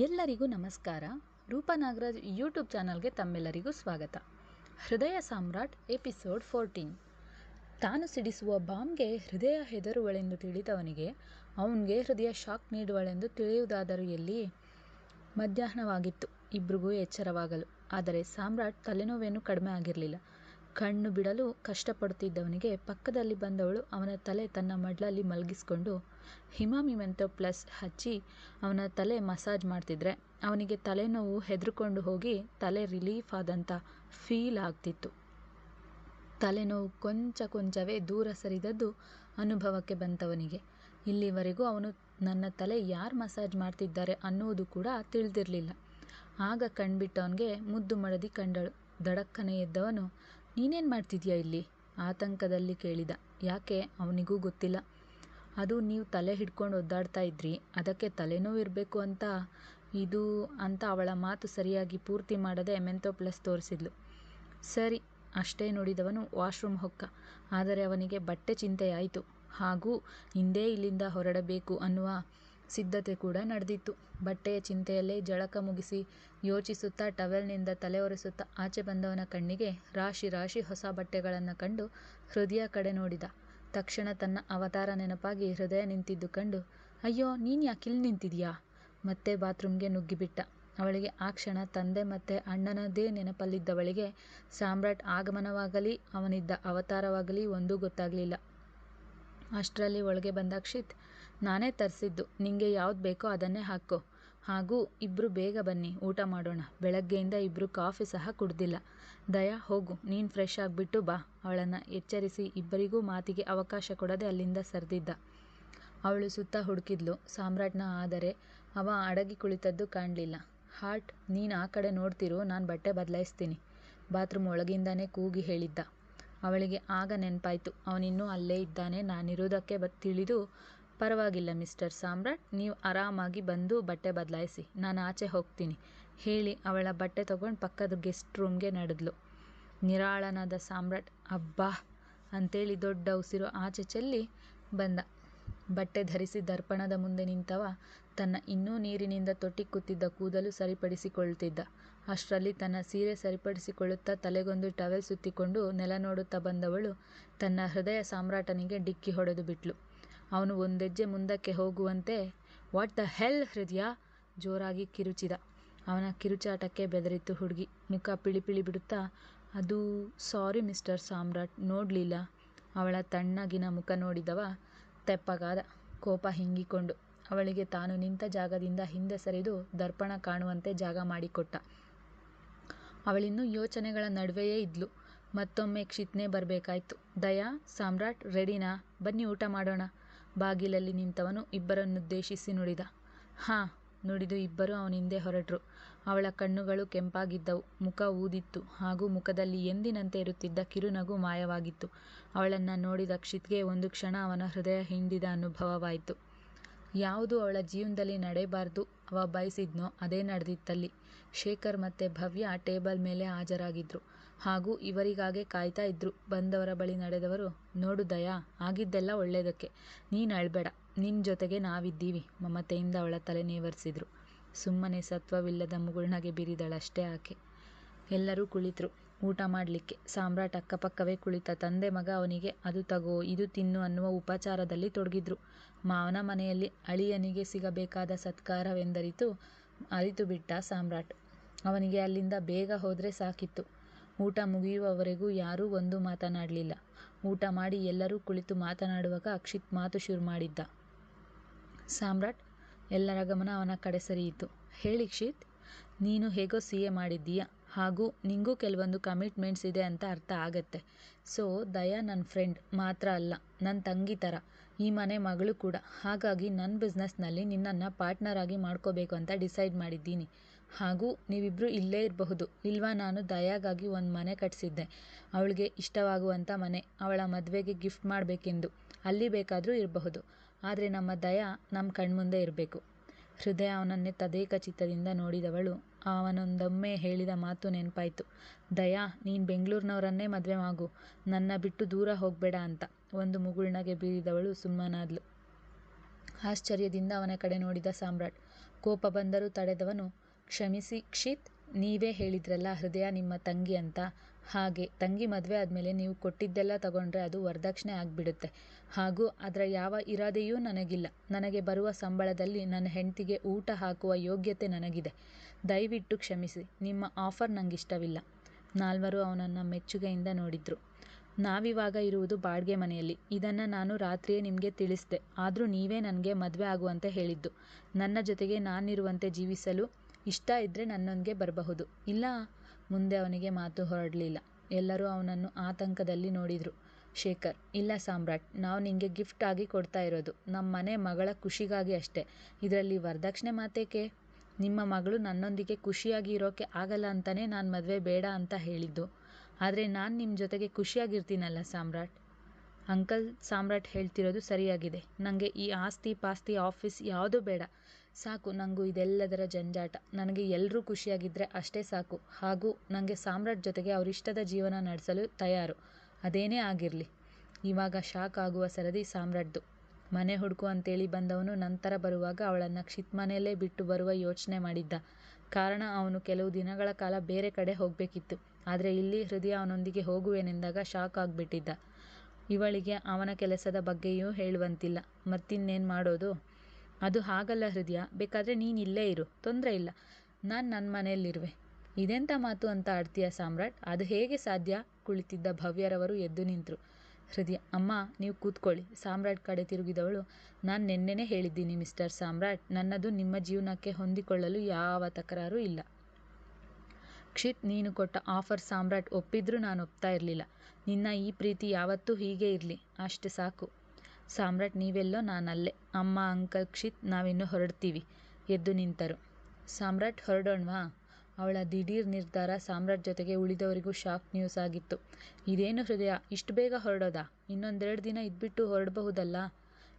ಎಲ್ಲರಿಗೂ ನಮಸ್ಕಾರ. ರೂಪನಾಗರಾಜ್ ಯೂಟ್ಯೂಬ್ ಚಾನಲ್ಗೆ ತಮ್ಮೆಲ್ಲರಿಗೂ ಸ್ವಾಗತ. ಹೃದಯ ಸಾಮ್ರಾಟ್ ಎಪಿಸೋಡ್ ಫೋರ್ಟೀನ್. ತಾನು ಸಿಡಿಸುವ ಬಾಂಬ್ಗೆ ಹೃದಯ ಹೆದರುವಳೆಂದು ತಿಳಿದವನಿಗೆ, ಅವನಿಗೆ ಹೃದಯ ಶಾಕ್ ನೀಡುವಳೆಂದು ತಿಳಿಯುವುದಾದರೂ ಎಲ್ಲಿ? ಮಧ್ಯಾಹ್ನವಾಗಿತ್ತು. ಇಬ್ಬರಿಗೂ ಎಚ್ಚರವಾಗಲು. ಆದರೆ ಸಾಮ್ರಾಟ್ ತಲೆನೋವೇನು ಕಡಿಮೆ ಆಗಿರಲಿಲ್ಲ. ಕಣ್ಣು ಬಿಡಲು ಕಷ್ಟಪಡುತ್ತಿದ್ದವನಿಗೆ ಪಕ್ಕದಲ್ಲಿ ಬಂದವಳು ಅವನ ತಲೆ ತನ್ನ ಮಡ್ಲಲ್ಲಿ ಮಲಗಿಸ್ಕೊಂಡು ಹಿಮಾಮಿ ಮೆಂತೋ ಪ್ಲಸ್ ಹಚ್ಚಿ ಅವನ ತಲೆ ಮಸಾಜ್ ಮಾಡ್ತಿದ್ರೆ ಅವನಿಗೆ ತಲೆನೋವು ಹೆದರ್ಕೊಂಡು ಹೋಗಿ ತಲೆ ರಿಲೀಫ್ ಆದಂಥ ಫೀಲ್ ಆಗ್ತಿತ್ತು. ತಲೆನೋವು ಕೊಂಚ ಕೊಂಚವೇ ದೂರ ಸರಿದದ್ದು ಅನುಭವಕ್ಕೆ ಬಂತವನಿಗೆ. ಇಲ್ಲಿವರೆಗೂ ಅವನು ನನ್ನ ತಲೆ ಯಾರು ಮಸಾಜ್ ಮಾಡ್ತಿದ್ದಾರೆ ಅನ್ನೋದು ಕೂಡ ತಿಳಿದಿರಲಿಲ್ಲ. ಆಗ ಕಣ್ಬಿಟ್ಟವನಿಗೆ ಮುದ್ದು ಮಡದಿ ಕಂಡಳು. ದಡಕ್ಕನೆ ಎದ್ದವನು ನೀನೇನು ಮಾಡ್ತಿದ್ಯಾ ಇಲ್ಲಿ? ಆತಂಕದಲ್ಲಿ ಕೇಳಿದ. ಯಾಕೆ? ಅವನಿಗೂ ಗೊತ್ತಿಲ್ಲ. ಅದು ನೀವು ತಲೆ ಹಿಡ್ಕೊಂಡು ಒದ್ದಾಡ್ತಾ ಇದ್ರಿ. ಅದಕ್ಕೆ ತಲೆನೋವು ಇರಬೇಕು ಅಂತ, ಇದು ಅಂತ ಅವಳ ಮಾತು ಸರಿಯಾಗಿ ಪೂರ್ತಿ ಮಾಡದೆ ಮೆಂತೋ ಪ್ಲಸ್ ತೋರಿಸಿದ್ಲು. ಸರಿ, ಅಷ್ಟೇ ನೋಡಿದವನು ವಾಶ್ರೂಮ್ ಹೊಕ್ಕ. ಆದರೆ ಅವನಿಗೆ ಬಟ್ಟೆ ಚಿಂತೆಯಾಯಿತು. ಹಾಗೂ, ಹಿಂದೆ ಇಲ್ಲಿಂದ ಹೊರಡಬೇಕು ಅನ್ನುವ ಸಿದ್ಧತೆ ಕೂಡ ನಡೆದಿತ್ತು. ಬಟ್ಟೆಯ ಚಿಂತೆಯಲ್ಲೇ ಜಳಕ ಮುಗಿಸಿ ಯೋಚಿಸುತ್ತಾ ಟವೆಲ್ನಿಂದ ತಲೆ ಒರೆಸುತ್ತಾ ಆಚೆ ಬಂದವನ ಕಣ್ಣಿಗೆ ರಾಶಿ ರಾಶಿ ಹೊಸ ಬಟ್ಟೆಗಳನ್ನು ಕಂಡು ಹೃದಯ ಕಡೆ ನೋಡಿದ. ತಕ್ಷಣ ತನ್ನ ಅವತಾರ ನೆನಪಾಗಿ ಹೃದಯ ನಿಂತಿದ್ದು ಕಂಡು, ಅಯ್ಯೋ, ನೀನು ಇಲ್ಲಿ ನಿಂತಿದ್ಯಾ? ಮತ್ತೆ ಬಾತ್ರೂಮ್ಗೆ ನುಗ್ಗಿಬಿಟ್ಟ. ಅವಳಿಗೆ ಆ ಕ್ಷಣ ತಂದೆ ಮತ್ತೆ ಅಣ್ಣನದೇ ನೆನಪಲ್ಲಿದ್ದವಳಿಗೆ ಸಾಮ್ರಾಟ್ ಆಗಮನವಾಗಲಿ, ಅವನಿದ್ದ ಅವತಾರವಾಗಲಿ ಒಂದೂ ಗೊತ್ತಾಗಲಿಲ್ಲ. ಅಷ್ಟರಲ್ಲಿ ಒಳಗೆ ಬಂದ ಅಕ್ಷಿತ್ ನಾನೇ ತರಿಸಿದ್ದು. ನಿಂಗೆ ಯಾವ್ದು ಬೇಕೋ ಅದನ್ನೇ ಹಾಕ್ಕೊ ಹಾಗೂ ಇಬ್ಬರು ಬೇಗ ಬನ್ನಿ, ಊಟ ಮಾಡೋಣ. ಬೆಳಗ್ಗೆಯಿಂದ ಇಬ್ಬರು ಕಾಫಿ ಸಹ ಕುಡ್ದಿಲ್ಲ. ದಯಾ, ಹೋಗು. ನೀನು ಫ್ರೆಶ್ ಆಗಿಬಿಟ್ಟು ಬಾ. ಅವಳನ್ನು ಎಚ್ಚರಿಸಿ ಇಬ್ಬರಿಗೂ ಮಾತಿಗೆ ಅವಕಾಶ ಕೊಡದೆ ಅಲ್ಲಿಂದ ಸರಿದಿದ್ದ. ಅವಳು ಸುತ್ತ ಹುಡುಕಿದ್ಲು. ಸಾಮ್ರಾಟ್ನ ಆದರೆ ಅವ ಅಡಗಿ ಕುಳಿತದ್ದು ಕಾಣಲಿಲ್ಲ. ಹಾರ್ಟ್, ನೀನು ಆ ಕಡೆ ನೋಡ್ತಿರು. ನಾನು ಬಟ್ಟೆ ಬದಲಾಯಿಸ್ತೀನಿ. ಬಾತ್ರೂಮ್ ಒಳಗಿಂದಾನೇ ಕೂಗಿ ಹೇಳಿದ್ದ. ಅವಳಿಗೆ ಆಗ ನೆನಪಾಯ್ತು. ಅವನಿನ್ನೂ ಅಲ್ಲೇ ಇದ್ದಾನೆ. ನಾನಿರೋದಕ್ಕೆ ಬ, ತಿಳಿದು ಪರವಾಗಿಲ್ಲ, ಮಿಸ್ಟರ್ ಸಾಮ್ರಾಟ್. ನೀವು ಆರಾಮಾಗಿ ಬಂದು ಬಟ್ಟೆ ಬದಲಾಯಿಸಿ. ನಾನು ಆಚೆ ಹೋಗ್ತೀನಿ. ಹೇಳಿ, ಅವಳ ಬಟ್ಟೆ ತಗೊಂಡು ಪಕ್ಕದ ಗೆಸ್ಟ್ ರೂಮ್ಗೆ ನಡೆದ್ಲು. ನಿರಾಳನಾದ ಸಾಮ್ರಾಟ್, ಅಬ್ಬಾ! ಅಂತೇಳಿ ದೊಡ್ಡ ಉಸಿರು ಆಚೆ ಚೆಲ್ಲಿ ಬಂದ. ಬಟ್ಟೆ ಧರಿಸಿ ದರ್ಪಣದ ಮುಂದೆ ನಿಂತವ ತನ್ನ ಇನ್ನೂ ನೀರಿನಿಂದ ತೊಟ್ಟಿ ಕೂತಿದ್ದ ಕೂದಲು ಸರಿಪಡಿಸಿಕೊಳ್ತಿದ್ದ. ಅಷ್ಟರಲ್ಲಿ ತನ್ನ ಸೀರೆ ಸರಿಪಡಿಸಿಕೊಳ್ಳುತ್ತಾ ತಲೆಗೊಂದು ಟವೆಲ್ ಸುತ್ತಿಕೊಂಡು ನೆಲ ನೋಡುತ್ತಾ ಬಂದವಳು ತನ್ನ ಹೃದಯ ಸಾಮ್ರಾಟನಿಗೆ ಡಿಕ್ಕಿ ಹೊಡೆದು ಬಿಟ್ಲು. ಅವನು ಒಂದೆಜ್ಜೆ ಮುಂದಕ್ಕೆ ಹೋಗುವಂತೆ ವಾಟ್ ದ ಹೆಲ್ ಹೃದಯ ಜೋರಾಗಿ ಕಿರುಚಿದ. ಅವನ ಕಿರುಚಾಟಕ್ಕೆ ಬೆದರಿತು ಹುಡುಗಿ. ಮುಖ ಪಿಳಿಪಿಳಿ ಬಿಡುತ್ತಾ, ಅದು ಸಾರಿ ಮಿಸ್ಟರ್ ಸಾಮ್ರಾಟ್, ನೋಡಲಿಲ್ಲ. ಅವಳ ತಣ್ಣಗಿನ ಮುಖ ನೋಡಿದವ ತೆಪ್ಪಗಾದ. ಕೋಪ ಹಿಂಗಿಕೊಂಡು. ಅವಳಿಗೆ ತಾನು ನಿಂತ ಜಾಗದಿಂದ ಹಿಂದೆ ಸರಿದು ದರ್ಪಣ ಕಾಣುವಂತೆ ಜಾಗ ಮಾಡಿಕೊಟ್ಟ. ಅವಳಿನ್ನೂ ಯೋಚನೆಗಳ ನಡುವೆಯೇ ಇದ್ಲು. ಮತ್ತೊಮ್ಮೆ ಕ್ಷಿತ್ನೆ ಬರಬೇಕಾಯ್ತು. ದಯಾ, ಸಾಮ್ರಾಟ್, ರೆಡಿನಾ? ಬನ್ನಿ ಊಟ ಮಾಡೋಣ. ಬಾಗಿಲಲ್ಲಿ ನಿಂತವನು ಇಬ್ಬರನ್ನುದ್ದೇಶಿಸಿ ನುಡಿದ. ಹಾಂ, ನುಡಿದು ಇಬ್ಬರೂ ಅವನಿಂದೆ ಹೊರಟರು. ಅವಳ ಕಣ್ಣುಗಳು ಕೆಂಪಾಗಿದ್ದವು, ಮುಖ ಊದಿತ್ತು ಹಾಗೂ ಮುಖದಲ್ಲಿ ಎಂದಿನಂತೆ ಇರುತ್ತಿದ್ದ ಕಿರುನಗು ಮಾಯವಾಗಿತ್ತು. ಅವಳನ್ನು ನೋಡಿದ ಕ್ಷಿತ್ಗೆ ಒಂದು ಕ್ಷಣ ಅವನ ಹೃದಯ ಹಿಂಡಿದ ಅನುಭವವಾಯಿತು. ಯಾವುದು ಅವಳ ಜೀವನದಲ್ಲಿ ನಡೆಯಬಾರ್ದು ಅವ ಬಯಸಿದ್ನೋ ಅದೇ ನಡೆದಿತ್ತಲ್ಲಿ. ಶೇಖರ್ ಮತ್ತು ಭವ್ಯ ಟೇಬಲ್ ಮೇಲೆ ಹಾಜರಾಗಿದ್ದರು ಹಾಗೂ ಇವರಿಗಾಗೆ ಕಾಯ್ತಾ ಇದ್ರು. ಬಂದವರ ಬಳಿ ನಡೆದವರು, ನೋಡು ದಯಾ, ಆಗಿದ್ದೆಲ್ಲ ಒಳ್ಳೆಯದಕ್ಕೆ ನೀನು ಅಳ್ಬೇಡ. ನಿನ್ನ ಜೊತೆಗೆ ನಾವಿದ್ದೀವಿ. ಮಮತೆಯಿಂದ ಅವಳ ತಲೆ ನೇವರಿಸಿದ್ರು. ಸುಮ್ಮನೆ ಸತ್ವವಿಲ್ಲದ ಮುಗುಳ್ನಗೆ ಬಿರಿದಳಷ್ಟೇ ಆಕೆ. ಎಲ್ಲರೂ ಕುಳಿತರು. ಊಟ ಮಾಡಲಿಕ್ಕೆ. ಸಾಮ್ರಾಟ್ ಅಕ್ಕಪಕ್ಕವೇ ಕುಳಿತ ತಂದೆ ಮಗ ಅವನಿಗೆ, ಅದು ತಗೋ, ಇದು ತಿನ್ನು ಅನ್ನುವ ಉಪಚಾರದಲ್ಲಿ ತೊಡಗಿದ್ರು. ಮಾವನ ಮನೆಯಲ್ಲಿ ಅಳಿಯನಿಗೆ ಸಿಗಬೇಕಾದ ಸತ್ಕಾರವೆಂದರಿತು ಅರಿತು ಬಿಟ್ಟ ಸಾಮ್ರಾಟ್. ಅವನಿಗೆ ಅಲ್ಲಿಂದ ಬೇಗ ಹೋದರೆ ಸಾಕಿತ್ತು. ಊಟ ಮುಗಿಯುವವರೆಗೂ ಯಾರೂ ಒಂದು ಮಾತನಾಡಲಿಲ್ಲ. ಊಟ ಮಾಡಿ ಎಲ್ಲರೂ ಕುಳಿತು ಮಾತನಾಡುವಾಗ ಅಕ್ಷಿತ್ ಮಾತು ಶುರು ಮಾಡಿದ್ದ. ಸಾಮ್ರಾಟ್, ಎಲ್ಲರ ಗಮನ ಅವನ ಕಡೆ ಸರಿಯಿತು ಹೇಳಿ ಕ್ಷಿತ್ ನೀನು ಹೇಗೋ ಸಿ ಎ ಮಾಡಿದ್ದೀಯಾ? ಹಾಗೂ ನಿಂಗೂ ಕೆಲವೊಂದು ಕಮಿಟ್ಮೆಂಟ್ಸ್ ಇದೆ ಅಂತ ಅರ್ಥ ಆಗತ್ತೆ. ಸೊ, ದಯಾ ನನ್ನ ಫ್ರೆಂಡ್, ಮಾತ್ರ ಅಲ್ಲ ನನ್ನ ತಂಗಿ ಥರ ಈ ಮನೆ ಮಗಳು ಕೂಡ. ಹಾಗಾಗಿ ನನ್ನ ಬಿಸ್ನೆಸ್ನಲ್ಲಿ ನಿನ್ನನ್ನು ಪಾರ್ಟ್ನರಾಗಿ ಮಾಡ್ಕೋಬೇಕು ಅಂತ ಡಿಸೈಡ್ ಮಾಡಿದ್ದೀನಿ. ಹಾಗೂ ನೀವಿಬ್ಬರು ಇಲ್ಲೇ ಇರಬಹುದು. ಇಲ್ವಾ ನಾನು ದಯಾಗಾಗಿ ಒಂದು ಮನೆ ಕಟ್ಟಿಸಿದ್ದೆ ಅವಳಿಗೆ ಇಷ್ಟವಾಗುವಂಥ ಮನೆ, ಅವಳ ಮದುವೆಗೆ ಗಿಫ್ಟ್ ಮಾಡಬೇಕೆಂದು. ಅಲ್ಲಿ ಬೇಕಾದರೂ ಇರಬಹುದು. ಆದರೆ ನಮ್ಮ ದಯಾ ನಮ್ಮ ಕಣ್ಮುಂದೆ ಇರಬೇಕು. ಹೃದಯ ಅವನನ್ನೇ ತದೇಕ ಚಿತ್ತದಿಂದ ನೋಡಿದವಳು, ಅವನೊಂದೊಮ್ಮೆ ಹೇಳಿದ ಮಾತು ನೆನಪಾಯಿತು. ದಯಾ, ನೀನು ಬೆಂಗಳೂರಿನವರನ್ನೇ ಮದುವೆ ಆಗು ನನ್ನ ಬಿಟ್ಟು ದೂರ ಹೋಗಬೇಡ ಅಂತ. ಒಂದು ಮುಗುಳ್ನಗೆ ಬೀರಿದವಳು ಸುಮ್ಮನಾದ್ಲು. ಆಶ್ಚರ್ಯದಿಂದ ಅವನ ಕಡೆ ನೋಡಿದ ಸಾಮ್ರಾಟ್. ಕೋಪ ಬಂದರೂ ತಡೆದವನು ಕ್ಷಮಿಸಿ ಕ್ಷಿತ್ ನೀವೇ ಹೇಳಿದ್ರಲ್ಲ ಹೃದಯ ನಿಮ್ಮ ತಂಗಿ ಅಂತ. ಹಾಗೆ, ತಂಗಿ ಮದುವೆ ಆದಮೇಲೆ ನೀವು ಕೊಟ್ಟಿದ್ದೆಲ್ಲ ತಗೊಂಡ್ರೆ ಅದು ವರದಕ್ಷಿಣೆ ಆಗಿಬಿಡುತ್ತೆ. ಹಾಗೂ ಅದರ ಯಾವ ಇರಾದೆಯೂ ನನಗಿಲ್ಲ. ನನಗೆ ಬರುವ ಸಂಬಳದಲ್ಲಿ ನನ್ನ ಹೆಂಡತಿಗೆ ಊಟ ಹಾಕುವ ಯೋಗ್ಯತೆ ನನಗಿದೆ. ದಯವಿಟ್ಟು ಕ್ಷಮಿಸಿ, ನಿಮ್ಮ ಆಫರ್ ನನಗಿಷ್ಟವಿಲ್ಲ ನಾಲ್ವರು ಅವನನ್ನು ಮೆಚ್ಚುಗೆಯಿಂದ ನೋಡಿದ್ರು. ನಾವಿವಾಗ ಇರುವುದು ಬಾಡಿಗೆ ಮನೆಯಲ್ಲಿ. ಇದನ್ನು ನಾನು ರಾತ್ರಿಯೇ ನಿಮಗೆ ತಿಳಿಸಿದೆ. ಆದರೂ ನೀವೇ ನನಗೆ ಮದುವೆ ಆಗುವಂತೆ ಹೇಳಿದ್ದು. ನನ್ನ ಜೊತೆಗೆ ನಾನಿರುವಂತೆ ಜೀವಿಸಲು ಇಷ್ಟ ಇದ್ದರೆ ನನ್ನೊಂದಿಗೆ ಬರಬಹುದು. ಇಲ್ಲ, ಮುಂದೆ ಅವನಿಗೆ ಮಾತು ಹೊರಡಲಿಲ್ಲ. ಎಲ್ಲರೂ ಅವನನ್ನು ಆತಂಕದಲ್ಲಿ ನೋಡಿದರು. ಶೇಖರ್, ಇಲ್ಲ ಸಾಮ್ರಾಟ್, ನಾವು ನಿಂಗೆ ಗಿಫ್ಟ್ ಆಗಿ ಕೊಡ್ತಾ ಇರೋದು. ನಮ್ಮ ಮನೆ ಮಗಳ ಖುಷಿಗಾಗಿ ಅಷ್ಟೇ. ಇದರಲ್ಲಿ ವರದಕ್ಷಿಣೆ ಮಾತೇಕೆ? ನಿಮ್ಮ ಮಗಳು ನನ್ನೊಂದಿಗೆ ಖುಷಿಯಾಗಿ ಇರೋಕೆ ಆಗಲ್ಲ ಅಂತಲೇ ನಾನು ಮದುವೆ ಬೇಡ ಅಂತ ಹೇಳಿದ್ದು. ಆದರೆ ನಾನು ನಿಮ್ಮ ಜೊತೆಗೆ ಖುಷಿಯಾಗಿರ್ತೀನಲ್ಲ ಸಾಮ್ರಾಟ್? ಅಂಕಲ್, ಸಾಮ್ರಾಟ್ ಹೇಳ್ತಿರೋದು ಸರಿಯಾಗಿದೆ. ನನಗೆ ಈ ಆಸ್ತಿ ಪಾಸ್ತಿ ಆಫೀಸ್ ಯಾವುದೂ ಬೇಡ. ಸಾಕು ನನಗೂ ಇದೆಲ್ಲದರ ಜಂಜಾಟ. ನನಗೆ ಎಲ್ಲರೂ ಖುಷಿಯಾಗಿದ್ದರೆ ಅಷ್ಟೇ ಸಾಕು. ಹಾಗೂ ನನಗೆ ಸಾಮ್ರಾಟ್ ಜೊತೆಗೆ ಅವರಿಷ್ಟದ ಜೀವನ ನಡೆಸಲು ತಯಾರು. ಅದೇನೇ ಆಗಿರಲಿ. ಇವಾಗ ಶಾಕ್ ಆಗುವ ಸರದಿ ಸಾಮ್ರಾಟ್ದು. ಮನೆ ಹುಡುಕು ಅಂತೇಳಿ ಬಂದವನು ನಂತರ ಬರುವಾಗ ಅವಳನ್ನು ಕ್ಷಿತ್ ಮನೆಯಲ್ಲೇ ಬಿಟ್ಟು ಬರುವ ಯೋಚನೆ ಮಾಡಿದ್ದ. ಕಾರಣ ಅವನು ಕೆಲವು ದಿನಗಳ ಕಾಲ ಬೇರೆ ಕಡೆ ಹೋಗಬೇಕಿತ್ತು. ಆದರೆ ಇಲ್ಲಿ ಹೃದಯ ಅವನೊಂದಿಗೆ ಹೋಗುವೆನೆಂದಾಗ ಶಾಕ್ ಆಗಿಬಿಟ್ಟಿದ್ದ. ಇವಳಿಗೆ ಅವನ ಕೆಲಸದ ಬಗ್ಗೆಯೂ ಹೇಳುವಂತಿಲ್ಲ. ಮತ್ತಿನ್ನೇನು ಮಾಡೋದು? ಅದು ಹಾಗಲ್ಲ ಹೃದಯ, ಬೇಕಾದರೆ ನೀನು ಇಲ್ಲೇ ಇರು, ತೊಂದರೆ ಇಲ್ಲ. ನಾನು ನನ್ನ ಮನೆಯಲ್ಲಿರುವೆ. ಇದೆಂಥ ಮಾತು ಅಂತ ಆಡ್ತೀಯ ಸಾಮ್ರಾಟ್? ಅದು ಹೇಗೆ ಸಾಧ್ಯ? ಕುಳಿತಿದ್ದ ಭವ್ಯರವರು ಎದ್ದು ನಿಂತರು. ಹೃದಯ, ಅಮ್ಮ, ನೀವು ಕೂತ್ಕೊಳ್ಳಿ. ಸಾಮ್ರಾಟ್ ಕಡೆ ತಿರುಗಿದವಳು, ನಾನು ನಿನ್ನೆನೆ ಹೇಳಿದ್ದೀನಿ ಮಿಸ್ಟರ್ ಸಾಮ್ರಾಟ್, ನನ್ನದು ನಿಮ್ಮ ಜೀವನಕ್ಕೆ ಹೊಂದಿಕೊಳ್ಳಲು ಯಾವ ತಕರಾರು ಇಲ್ಲ. ಕ್ಷಿತ್, ನೀನು ಕೊಟ್ಟ ಆಫರ್ ಸಾಮ್ರಾಟ್ ಒಪ್ಪಿದ್ರೂ ನಾನು ಒಪ್ತಾ ಇರಲಿಲ್ಲ. ನಿನ್ನ ಈ ಪ್ರೀತಿ ಯಾವತ್ತೂ ಹೀಗೆ ಇರಲಿ. ಅಷ್ಟು ಸಾಕು. ಸಾಮ್ರಾಟ್, ನೀವೆಲ್ಲೋ ನಾನಲ್ಲೇ. ಅಮ್ಮ, ಅಂಕಲ್, ಕ್ಷಿತ್, ನಾವಿನ್ನೂ ಹೊರಡ್ತೀವಿ. ಎದ್ದು ನಿಂತರು. ಸಾಮ್ರಾಟ್ ಹೊರಡೋಣ್ವಾ? ಅವಳ ದಿಢೀರ್ ನಿರ್ಧಾರ ಸಾಮ್ರಾಟ್ ಜೊತೆಗೆ ಉಳಿದವರಿಗೂ ಶಾಕ್ ನ್ಯೂಸ್ ಆಗಿತ್ತು. ಇದೇನು ಹೃದಯ? ಇಷ್ಟು ಬೇಗ ಹೊರಡೋದಾ? ಇನ್ನೊಂದೆರಡು ದಿನ ಇದ್ಬಿಟ್ಟು ಹೊರಡಬಹುದಲ್ಲ?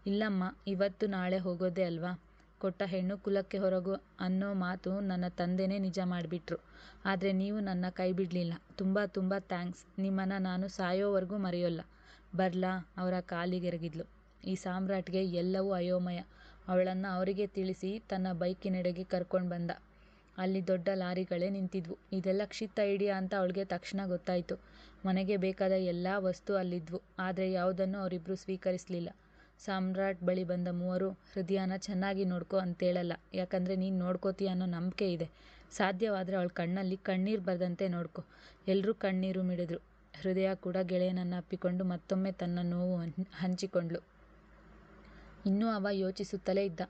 ಇಲ್ಲಮ್ಮ, ಇವತ್ತು ನಾಳೆ ಹೋಗೋದೇ ಅಲ್ವಾ? ಕೊಟ್ಟ ಹೆಣ್ಣು ಕುಲಕ್ಕೆ ಹೊರಗು ಅನ್ನೋ ಮಾತು ನನ್ನ ತಂದೆನೇ ನಿಜ ಮಾಡಿಬಿಟ್ರು. ಆದರೆ ನೀವು ನನ್ನ ಕೈ ಬಿಡಲಿಲ್ಲ. ತುಂಬ ತುಂಬ ಥ್ಯಾಂಕ್ಸ್. ನಿಮ್ಮನ್ನು ನಾನು ಸಾಯೋವರೆಗೂ ಮರೆಯೋಲ್ಲ. ಬರಲಾ? ಅವರ ಕಾಲಿಗೆರಗಿದ್ಲು ಈ ಸಾಮ್ರಾಟ್ಗೆ ಎಲ್ಲವೂ ಅಯೋಮಯ. ಅವಳನ್ನು ಅವರಿಗೆ ತಿಳಿಸಿ ತನ್ನ ಬೈಕಿನೆಡೆಗೆ ಕರ್ಕೊಂಡು ಬಂದ. ಅಲ್ಲಿ ದೊಡ್ಡ ಲಾರಿಗಳೇ ನಿಂತಿದ್ವು. ಇದೆಲ್ಲ ಕ್ಷಿತ್ತ ಐಡಿಯಾ ಅಂತ ಅವಳಿಗೆ ತಕ್ಷಣ ಗೊತ್ತಾಯಿತು. ಮನೆಗೆ ಬೇಕಾದ ಎಲ್ಲ ವಸ್ತು ಅಲ್ಲಿದ್ವು. ಆದರೆ ಯಾವುದನ್ನು ಅವರಿಬ್ಬರು ಸ್ವೀಕರಿಸಲಿಲ್ಲ. ಸಾಮ್ರಾಟ್ ಬಳಿ ಬಂದ ಮೂವರು, ಹೃದಯನ ಚೆನ್ನಾಗಿ ನೋಡ್ಕೋ ಅಂತೇಳಲ್ಲ. ಯಾಕಂದರೆ ನೀನು ನೋಡ್ಕೋತೀಯ ಅನ್ನೋ ನಂಬಿಕೆ ಇದೆ. ಸಾಧ್ಯವಾದರೆ ಅವಳ ಕಣ್ಣಲ್ಲಿ ಕಣ್ಣೀರು ಬರದಂತೆ ನೋಡ್ಕೋ. ಎಲ್ಲರೂ ಕಣ್ಣೀರು ಮಿಡಿದ್ರು. ಹೃದಯ ಕೂಡ ಗೆಳೆಯನನ್ನು ಅಪ್ಪಿಕೊಂಡು ಮತ್ತೊಮ್ಮೆ ತನ್ನ ನೋವು ಹಂಚಿಕೊಂಡ್ಳು. ಇನ್ನೂ ಅವ ಯೋಚಿಸುತ್ತಲೇ ಇದ್ದ.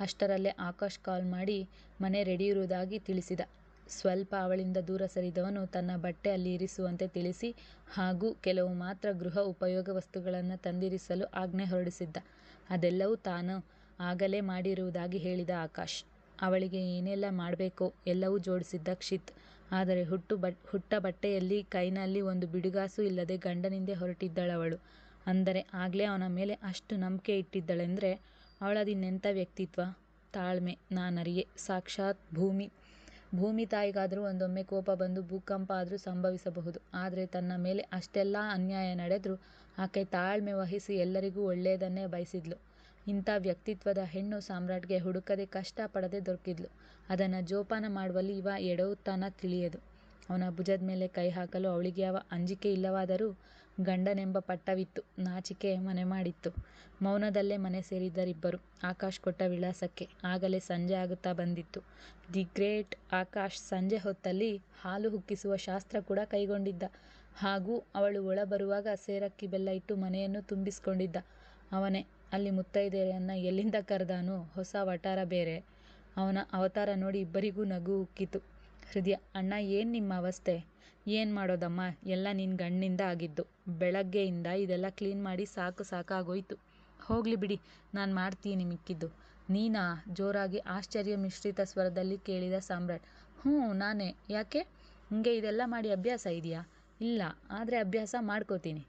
ಅಷ್ಟರಲ್ಲೇ ಆಕಾಶ್ ಕಾಲ್ ಮಾಡಿ ಮನೆ ರೆಡಿ ಇರುವುದಾಗಿ ತಿಳಿಸಿದ. ಸ್ವಲ್ಪ ಅವಳಿಂದ ದೂರ ಸರಿದವನು ತನ್ನ ಬಟ್ಟೆ ಅಲ್ಲಿ ಇರಿಸುವಂತೆ ತಿಳಿಸಿ ಹಾಗೂ ಕೆಲವು ಮಾತ್ರ ಗೃಹ ಉಪಯೋಗ ವಸ್ತುಗಳನ್ನು ತಂದಿರಿಸಲು ಆಜ್ಞೆ ಹೊರಡಿಸಿದ್ದ. ಅದೆಲ್ಲವೂ ತಾನು ಆಗಲೇ ಮಾಡಿರುವುದಾಗಿ ಹೇಳಿದ ಆಕಾಶ್. ಅವಳಿಗೆ ಏನೆಲ್ಲ ಮಾಡಬೇಕೋ ಎಲ್ಲವೂ ಜೋಡಿಸಿದ್ದ ಕ್ಷಿತ್. ಆದರೆ ಹುಟ್ಟು ಬಟ್, ಹುಟ್ಟ ಬಟ್ಟೆಯಲ್ಲಿ ಕೈನಲ್ಲಿ ಒಂದು ಬಿಡುಗಾಸು ಇಲ್ಲದೆ ಗಂಡನಿಂದೆ ಹೊರಟಿದ್ದಳವಳು. ಅಂದರೆ ಆಗಲೇ ಅವನ ಮೇಲೆ ಅಷ್ಟು ನಂಬಿಕೆ ಇಟ್ಟಿದ್ದಳೆಂದರೆ ಅವಳದಿನ್ನೆಂಥ ವ್ಯಕ್ತಿತ್ವ? ತಾಳ್ಮೆ, ನಾನರಿಯೆ, ಸಾಕ್ಷಾತ್ ಭೂಮಿ. ಭೂಮಿ ತಾಯಿಗಾದರೂ ಒಂದೊಮ್ಮೆ ಕೋಪ ಬಂದು ಭೂಕಂಪ ಆದರೂ ಸಂಭವಿಸಬಹುದು. ಆದರೆ ತನ್ನ ಮೇಲೆ ಅಷ್ಟೆಲ್ಲ ಅನ್ಯಾಯ ನಡೆದರೂ ಆಕೆ ತಾಳ್ಮೆ ವಹಿಸಿ ಎಲ್ಲರಿಗೂ ಒಳ್ಳೆಯದನ್ನೇ ಬಯಸಿದ್ಲು. ಇಂಥ ವ್ಯಕ್ತಿತ್ವದ ಹೆಣ್ಣು ಸಾಮ್ರಾಟ್ಗೆ ಹುಡುಕದೆ ಕಷ್ಟಪಡದೆ ದೊರಕಿದ್ಲು. ಅದನ್ನು ಜೋಪಾನ ಮಾಡುವಲ್ಲಿ ಇವ ಎಡವುತ್ತಾನ ತಿಳಿಯದು. ಅವನ ಭುಜದ ಮೇಲೆ ಕೈ ಹಾಕಲು ಅವಳಿಗೆ ಯಾವ ಅಂಜಿಕೆ ಇಲ್ಲವಾದರೂ ಗಂಡನೆಂಬ ಪಟ್ಟವಿತ್ತು. ನಾಚಿಕೆ ಮನೆ ಮಾಡಿತ್ತು. ಮೌನದಲ್ಲೇ ಮನೆ ಸೇರಿದ್ದರಿಬ್ಬರು. ಆಕಾಶ್ ಕೊಟ್ಟ ವಿಳಾಸಕ್ಕೆ. ಆಗಲೇ ಸಂಜೆ ಆಗುತ್ತಾ ಬಂದಿತ್ತು. ದಿ ಗ್ರೇಟ್ ಆಕಾಶ್ ಸಂಜೆ ಹೊತ್ತಲ್ಲಿ ಹಾಲು ಹುಕ್ಕಿಸುವ ಶಾಸ್ತ್ರ ಕೂಡ ಕೈಗೊಂಡಿದ್ದ. ಹಾಗೂ ಅವಳು ಒಳಬರುವಾಗ ಸೇರಕ್ಕಿ ಬೆಲ್ಲ ಇಟ್ಟು ಮನೆಯನ್ನು ತುಂಬಿಸಿಕೊಂಡಿದ್ದ. ಅವನೇ ಅಲ್ಲಿ ಮುತ್ತೈದೆಯರನ್ನು ಎಲ್ಲಿಂದ ಕರೆದಾನು ಹೊಸ ವಟಾರ ಬೇರೆ. ಅವನ ಅವತಾರ ನೋಡಿ ಇಬ್ಬರಿಗೂ ನಗು ಉಕ್ಕಿತು. ಹೃದಯ, ಅಣ್ಣ, ಏನು ನಿಮ್ಮ ಅವಸ್ಥೆ? ಏನು ಮಾಡೋದಮ್ಮ? ಎಲ್ಲ ನಿನ್ನ ಗಂಡಿನಿಂದ ಆಗಿದ್ದು. ಬೆಳಗ್ಗೆಯಿಂದ ಇದೆಲ್ಲ ಕ್ಲೀನ್ ಮಾಡಿ ಸಾಕು ಸಾಕಾಗೋಯ್ತು. ಹೋಗಲಿ ಬಿಡಿ, ನಾನು ಮಾಡ್ತೀನಿ ಮಿಕ್ಕಿದ್ದು. ನೀನಾ? ಜೋರಾಗಿ ಆಶ್ಚರ್ಯ ಮಿಶ್ರಿತ ಸ್ವರದಲ್ಲಿ ಕೇಳಿದ ಸಾಮ್ರಾಟ್. ಹ್ಞೂ, ನಾನೇ. ಯಾಕೆ? ನಿಮಗೆ ಇದೆಲ್ಲ ಮಾಡಿ ಅಭ್ಯಾಸ ಇದೆಯಾ? ಇಲ್ಲ, ಆದರೆ ಅಭ್ಯಾಸ ಮಾಡ್ಕೋತೀನಿ.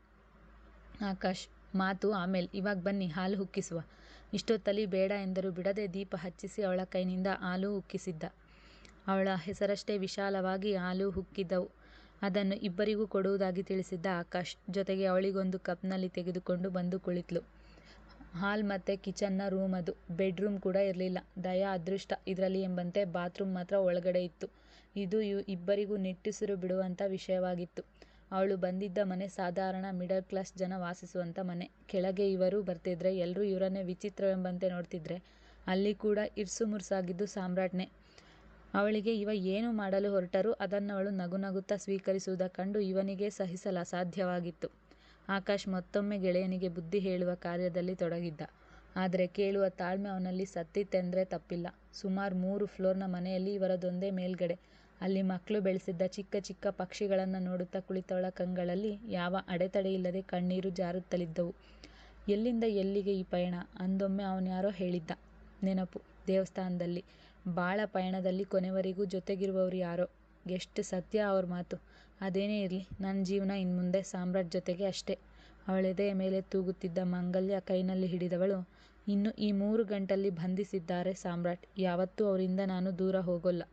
ಆಕಾಶ್ ಮಾತು ಆಮೇಲೆ, ಇವಾಗ ಬನ್ನಿ, ಹಾಲು ಹುಕ್ಕಿಸುವ ಇಷ್ಟೊತ್ತಲ್ಲಿ ಬೇಡ ಎಂದರು ಬಿಡದೆ ದೀಪ ಹಚ್ಚಿಸಿ ಅವಳ ಕೈನಿಂದ ಹಾಲು ಉಕ್ಕಿಸಿದ್ದ ಅವಳ ಹೆಸರಷ್ಟೇ ವಿಶಾಲವಾಗಿ ಹಾಲು ಉಕ್ಕಿದ್ದವು. ಅದನ್ನು ಇಬ್ಬರಿಗೂ ಕೊಡುವುದಾಗಿ ತಿಳಿಸಿದ್ದ ಆಕಾಶ್, ಜೊತೆಗೆ ಅವಳಿಗೊಂದು ಕಪ್ನಲ್ಲಿ ತೆಗೆದುಕೊಂಡು ಬಂದು ಕುಳಿತಳು ಹಾಲ್ ಮತ್ತು ಕಿಚನ್ನ ರೂಮ್ ಅದು. ಬೆಡ್ ರೂಮ್ ಕೂಡ ಇರಲಿಲ್ಲ ದಯಾ ಅದೃಷ್ಟ ಇದರಲ್ಲಿ ಎಂಬಂತೆ ಬಾತ್ರೂಮ್ ಮಾತ್ರ ಒಳಗಡೆ ಇತ್ತು. ಇದು ಇಬ್ಬರಿಗೂ ನಿಟ್ಟುಸಿರು ಬಿಡುವಂಥ ವಿಷಯವಾಗಿತ್ತು. ಅವಳು ಬಂದಿದ್ದ ಮನೆ ಸಾಧಾರಣ ಮಿಡಲ್ ಕ್ಲಾಸ್ ಜನ ವಾಸಿಸುವಂಥ ಮನೆ. ಕೆಳಗೆ ಇವರು ಬರ್ತಿದ್ರೆ ಎಲ್ಲರೂ ಇವರನ್ನೇ ವಿಚಿತ್ರವೆಂಬಂತೆ ನೋಡ್ತಿದ್ರೆ ಅಲ್ಲಿ ಕೂಡ ಇರ್ಸುಮುರ್ಸಾಗಿದ್ದು ಸಾಮ್ರಾಟ್ನೆ ಅವಳಿಗೆ ಇವ ಏನು ಮಾಡಲು ಹೊರಟರೂ ಅದನ್ನವಳು ನಗುನಗುತ್ತಾ ಸ್ವೀಕರಿಸುವುದ ಕಂಡು ಇವನಿಗೆ ಸಹಿಸಲಸಾಧ್ಯವಾಗಿತ್ತು. ಆಕಾಶ್ ಮತ್ತೊಮ್ಮೆ ಗೆಳೆಯನಿಗೆ ಬುದ್ಧಿ ಹೇಳುವ ಕಾರ್ಯದಲ್ಲಿ ತೊಡಗಿದ್ದ. ಆದರೆ ಕೇಳುವ ತಾಳ್ಮೆ ಅವನಲ್ಲಿ ಸತ್ತಿತೆಂದ್ರೆ ತಪ್ಪಿಲ್ಲ. ಸುಮಾರು ಮೂರು ಫ್ಲೋರ್ನ ಮನೆಯಲ್ಲಿ ಇವರದೊಂದೇ ಮೇಲ್ಗಡೆ. ಅಲ್ಲಿ ಮಕ್ಕಳು ಬೆಳೆಸಿದ್ದ ಚಿಕ್ಕ ಚಿಕ್ಕ ಪಕ್ಷಿಗಳನ್ನು ನೋಡುತ್ತಾ ಕುಳಿತವಳ ಕಂಗಳಲ್ಲಿ ಯಾವ ಅಡೆತಡೆಯಿಲ್ಲದೆ ಕಣ್ಣೀರು ಜಾರುತ್ತಲಿದ್ದವು. ಎಲ್ಲಿಂದ ಎಲ್ಲಿಗೆ ಈ ಪಯಣ? ಅಂದೊಮ್ಮೆ ಅವನ್ಯಾರೋ ಹೇಳಿದ್ದ. ನೆನಪು. ದೇವಸ್ಥಾನದಲ್ಲಿ. ಬಾಳ ಪಯಣದಲ್ಲಿ ಕೊನೆವರೆಗೂ ಜೊತೆಗಿರುವವರು ಯಾರೋ. ಎಷ್ಟ್ ಸತ್ಯ ಅವ್ರ ಮಾತು. ಅದೇನೇ ಇರಲಿ ನನ್ನ ಜೀವನ ಇನ್ಮುಂದೆ ಸಾಮ್ರಾಟ್ ಜೊತೆಗೆ ಅಷ್ಟೇ. ಅವಳೆದೆಯ ಮೇಲೆ ತೂಗುತ್ತಿದ್ದ ಮಾಂಗಲ್ಯ ಕೈನಲ್ಲಿ ಹಿಡಿದವಳು, ಇನ್ನು ಈ ಮೂರು ಗಂಟಲ್ಲಿ ಬಂಧಿಸಿದ್ದಾರೆ ಸಾಮ್ರಾಟ್. ಯಾವತ್ತೂ ಅವರಿಂದ ನಾನು ದೂರ ಹೋಗೋಲ್ಲ.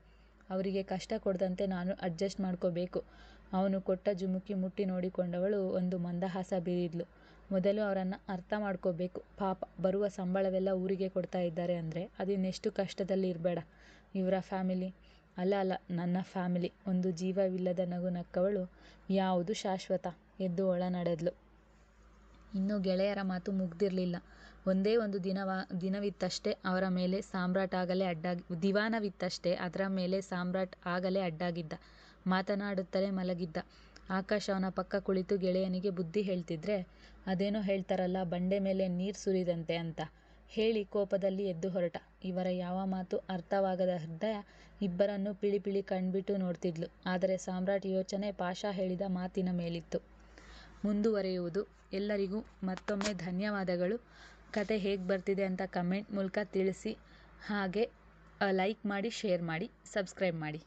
ಅವ್ರಿಗೆ ಕಷ್ಟ ಕೊಡದಂತೆ ನಾನು ಅಡ್ಜಸ್ಟ್ ಮಾಡ್ಕೋಬೇಕು. ಅವನು ಕೊಟ್ಟ ಜುಮುಕಿ ಮುಟ್ಟಿ ನೋಡಿಕೊಂಡವಳು ಒಂದು ಮಂದಹಾಸ ಬೀರಿದ್ಲು. ಮೊದಲು ಅವರನ್ನು ಅರ್ಥ ಮಾಡ್ಕೋಬೇಕು. ಪಾಪ, ಬರುವ ಸಂಬಳವೆಲ್ಲ ಊರಿಗೆ ಕೊಡ್ತಾ ಇದ್ದಾರೆ ಅಂದರೆ ಅದಿನ್ನೆಷ್ಟು ಕಷ್ಟದಲ್ಲಿ ಇರಬೇಡ ಇವರ ಫ್ಯಾಮಿಲಿ. ಅಲ್ಲ ಅಲ್ಲ, ನನ್ನ ಫ್ಯಾಮಿಲಿ. ಒಂದು ಜೀವವಿಲ್ಲದ ನಗು ನಕ್ಕವಳು ಯಾವುದು ಶಾಶ್ವತ? ಎದ್ದು ಒಳ ನಡೆದ್ಲು. ಇನ್ನೂ ಗೆಳೆಯರ ಮಾತು ಮುಗ್ದಿರ್ಲಿಲ್ಲ. ಒಂದೇ ಒಂದು ದಿನವ, ದಿನವಿತ್ತಷ್ಟೇ ಅವರ ಮೇಲೆ ಸಾಮ್ರಾಟ್ ಆಗಲೇ ಅಡ್ಡಾಗಿ, ದಿವಾನವಿತ್ತಷ್ಟೇ ಅದರ ಮೇಲೆ ಸಾಮ್ರಾಟ್ ಆಗಲೇ ಅಡ್ಡಾಗಿದ್ದ. ಮಾತನಾಡುತ್ತಲೇ ಮಲಗಿದ್ದ. ಆಕಾಶ್ ಅವನ ಪಕ್ಕ ಕುಳಿತು ಗೆಳೆಯನಿಗೆ ಬುದ್ಧಿ ಹೇಳ್ತಿದ್ರೆ, ಅದೇನೋ ಹೇಳ್ತಾರಲ್ಲ, ಬಂಡೆ ಮೇಲೆ ನೀರು ಸುರಿದಂತೆ ಅಂತ ಹೇಳಿ ಕೋಪದಲ್ಲಿ ಎದ್ದು ಹೊರಟ. ಇವರ ಯಾವ ಮಾತು ಅರ್ಥವಾಗದ ಹೃದಯ ಇಬ್ಬರನ್ನೂ ಪಿಳಿ ಪಿಳಿ ಕಣ್ಬಿಟ್ಟು ನೋಡ್ತಿದ್ಲು. ಆದರೆ ಸಾಮ್ರಾಟ್ ಯೋಚನೆ ಪಾಷ ಹೇಳಿದ ಮಾತಿನ ಮೇಲಿತ್ತು. ಮುಂದುವರೆಯುವುದು. ಎಲ್ಲರಿಗೂ ಮತ್ತೊಮ್ಮೆ ಧನ್ಯವಾದಗಳು. ಕಥೆ ಹೇಗೆ ಬರ್ತಿದೆ ಅಂತ ಕಮೆಂಟ್ ಮೂಲಕ ತಿಳಿಸಿ ಹಾಗೆ ಲೈಕ್ ಮಾಡಿ ಶೇರ್ ಮಾಡಿ ಸಬ್ಸ್ಕ್ರೈಬ್ ಮಾಡಿ.